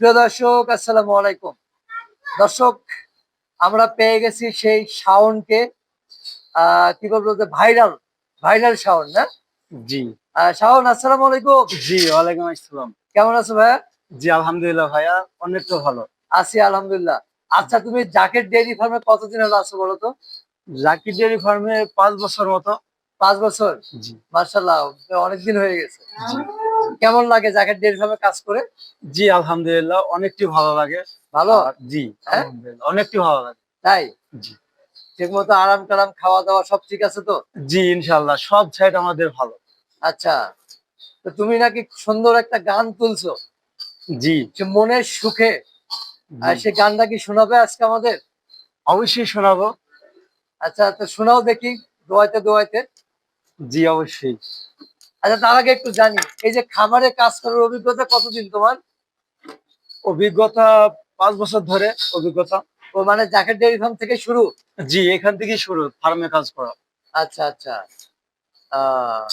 প্রিয় দর্শক আসসালামু আলাইকুম। দর্শক আমরা পেয়ে গেছি সেই শাওনকে আহ কি বলব যে ভাইরাল ভাইরাল শাওন না? জি। শাওন আসসালামু আলাইকুম। জি ওয়ালাইকুম আসসালাম। কেমন আছো ভাইয়া? জি আলহামদুলিল্লাহ ভাইয়া অনেক তো ভালো। আছি আলহামদুলিল্লাহ। আচ্ছা তুমি জাকেট ডেইরি ফার্মে কতদিন হলো আছো বলো তো? জাকির ডেয়ারি ফার্মে পাঁচ বছর মতো। পাঁচ বছর? জি। মার্শাল্লাহ অনেকদিন হয়ে গেছে। কেমন লাগে জাকেট ডেইরি ফার্মে কাজ করে? জি আলহামদুলিল্লাহ অনেকটি ভালো লাগে। ভালো? জি হ্যাঁ? অনেকটি ভালো লাগে। তাই? জি। ঠিক মতো আরাম কারাম খাওয়া দাওয়া সব ঠিক আছে তো? জি ইনশাল্লাহ সব সাইড আমাদের ভালো। আচ্ছা তো তুমি নাকি সুন্দর একটা গান তুলছো। জি। মনের সুখে। আর। সে গানটা কি শোনাবে আজকে আমাদের? অবশ্যই শোনাবো। আচ্ছা তো শোনাও দেখি দোয়াইতে দোয়াইতে। জি অবশ্যই। আচ্ছা তার আগে একটু জানি এই যে খামারে কাজ করার অভিজ্ঞতা কতদিন তোমার? অভিজ্ঞতা পাঁচ বছর ধরে অভিজ্ঞতা। ও মানে জ্যাকেট ডেয়ারি ফার্ম থেকে শুরু? জি এখান থেকেই শুরু ফার্মে কাজ করা। আচ্ছা আচ্ছা। আহ,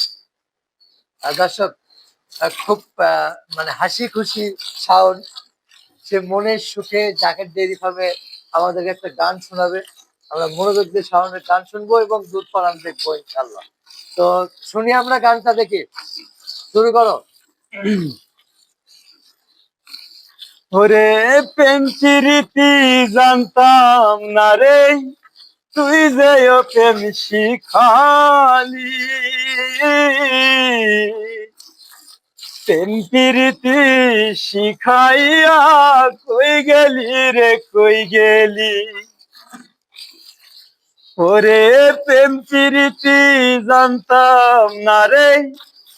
দর্শক খুব মানে হাসি খুশি সাউন্ড সে মনের সুখে জ্যাকেট ডেয়ারি ফার্মে আমাদেরকে একটা গান শোনাবে আমরা মনোযোগ দিয়ে সাউন্ডের গান শুনব এবং দুধ পালান দেখব ইনশাল্লাহ তো শুনি আমরা গানটা দেখি। শুরু করো। ওরে প্রেম রীতি জানতাম না রে, তুই যে ও প্রেম শিখালি। প্রেম প্রীতি শিখাইয়া কই গেলি রে, কই গেলি? ওরে প্রেম প্রীতি জানতাম না রে,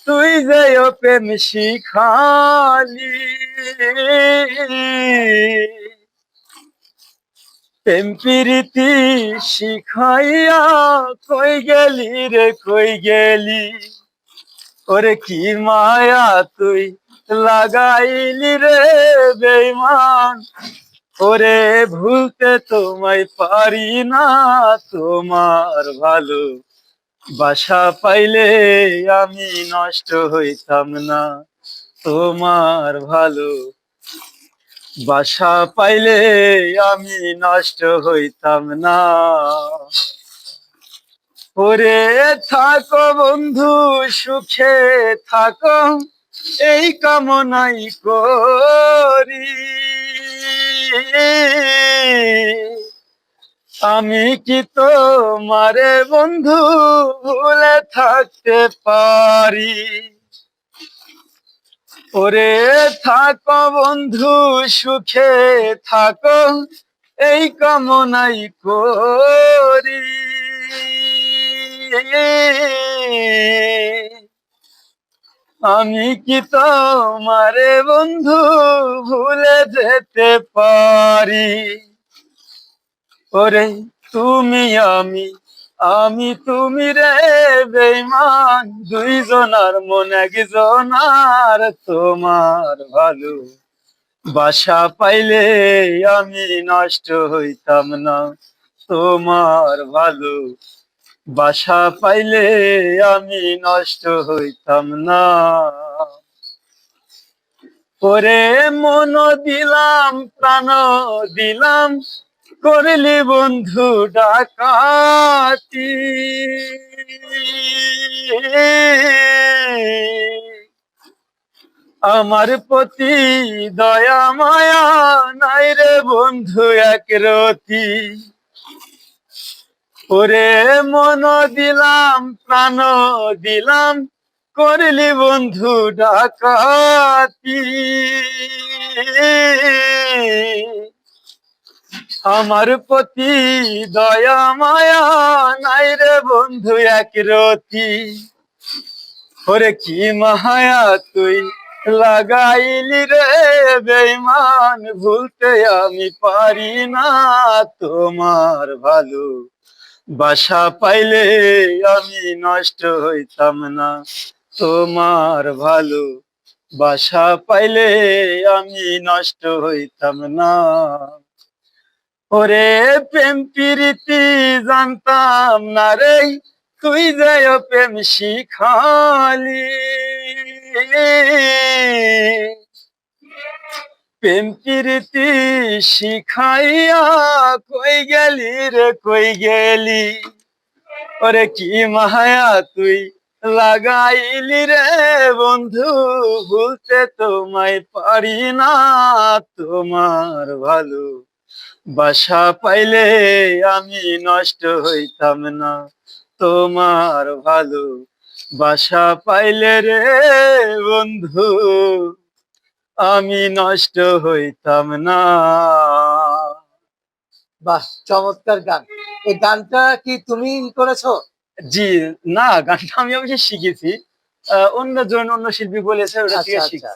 তুই যে ও প্রেম শিখালি। প্রেম প্রীতি শিখাইয়া কই গেলি রে, কই গেলি? ওরে কি মায়া তুই লাগাইলি রে বেইমান ওরে ভুলতে তোমায় পারি না তোমার ভালো বাসা পাইলে আমি নষ্ট হইতাম না তোমার ভালো বাসা পাইলে আমি নষ্ট হইতাম না। ওরে থাকো বন্ধু, সুখে থাকো, এই কামনাই করি। আমি কি তোমারে বন্ধু ভুলে থাকতে পারি? ওরে থাকো বন্ধু, সুখে থাকো, এই কামনাই করি। আমি কি তোমারে বন্ধু ভুলে যেতে পারি? ওরে তুমি আমি আমি তুমি রে বেইমান দুইজনার মন একজনার তোমার ভালো। বাসা পাইলে আমি নষ্ট হইতাম না, তোমার ভালো। বাসা পাইলে আমি নষ্ট হইতাম না। ওরে মন দিলাম, প্রাণ দিলাম, করলি বন্ধু ডাকাতি। আমার প্রতি দয়া, মায়া নাই রে বন্ধু, এক রতি। ওরে মন দিলাম, প্রাণ দিলাম, করলি বন্ধু ডাকাতি। আমার প্রতি দয়া, মায়া নাই রে বন্ধু এক রতি। ওরে কি মায়া তুই লাগাইলি রে বেইমান ভুলতে আমি পারি না তোমার ভালো বাসা পাইলে আমি নষ্ট হইতাম না। তোমার ভালো বাসা পাইলে আমি নষ্ট হইতাম না। ওরে প্রেম প্রীতি জানতাম না রে, তুই যে ও প্রেম শিখালি। প্রেম প্রীতি শিখাইয়া কই গেলি রে, কই গেলি? ওরে কি মায়া তুই লাগাইলি রে বন্ধু, ভুলতে তোমায় পারি না তোমার ভালো বাসা পাইলে আমি নষ্ট হইতাম না তোমার ভালো বাসা পাইলে রে বন্ধু। আমি নষ্ট হইতাম না। বাহ চমৎকার গান। এই গানটা কি তুমি করেছ? জি না গানটা আমি অবশ্যই শিখেছি। অন্যজন অন্য শিল্পী বলেছে ওটা আচ্ছা, আচ্ছা।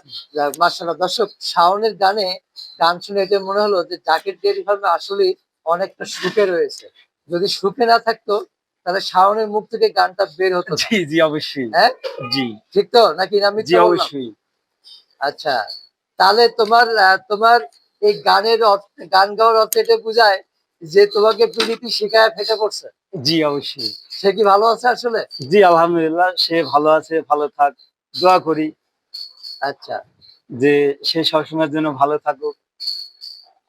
দর্শক শাওনের গানে গান শুনে এটা মনে হলো যে জাকির ডেয়ারি ফার্মে আসলে অনেকটা সুখে রয়েছে। যদি সুখে না থাকতো তাহলে শাওনের মুখ থেকে গানটা বের হতো জি জি অবশ্যই। হ্যাঁ? জি। ঠিক তো? নাকি আমি জি অবশ্যই। আচ্ছা। তাহলে তোমার তোমার এই গানের গান গাওয়ার অর্থ এটা বোঝায় যে তোমাকে প্রীতি শিখায় ফেটে পড়ছে। জি অবশ্যই। সে কি ভালো আছে আসলে? জি আলহামদুলিল্লাহ সে ভালো আছে ভালো থাক দোয়া করি। আচ্ছা। যে সে সবসময়ের জন্য ভালো থাকুক।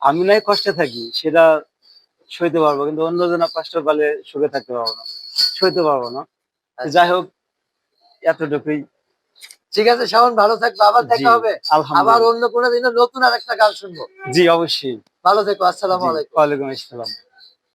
আমি নাই কষ্টে থাকি সেটা সইতে পারব কিন্তু অন্যজনের কষ্ট পালে সুখে থাকতে পারব না। সইতে পারব না। আচ্ছা। যাই হোক এতটুকুই। ঠিক আছে শাওন ভালো থাকবে আবার দেখা হবে। আবার অন্য কোনো দিনে নতুন আর একটা গান শুনব। জি অবশ্যই। ভালো থেকো আসসালাম আলাইকুম। ওয়ালাইকুম আসসালাম।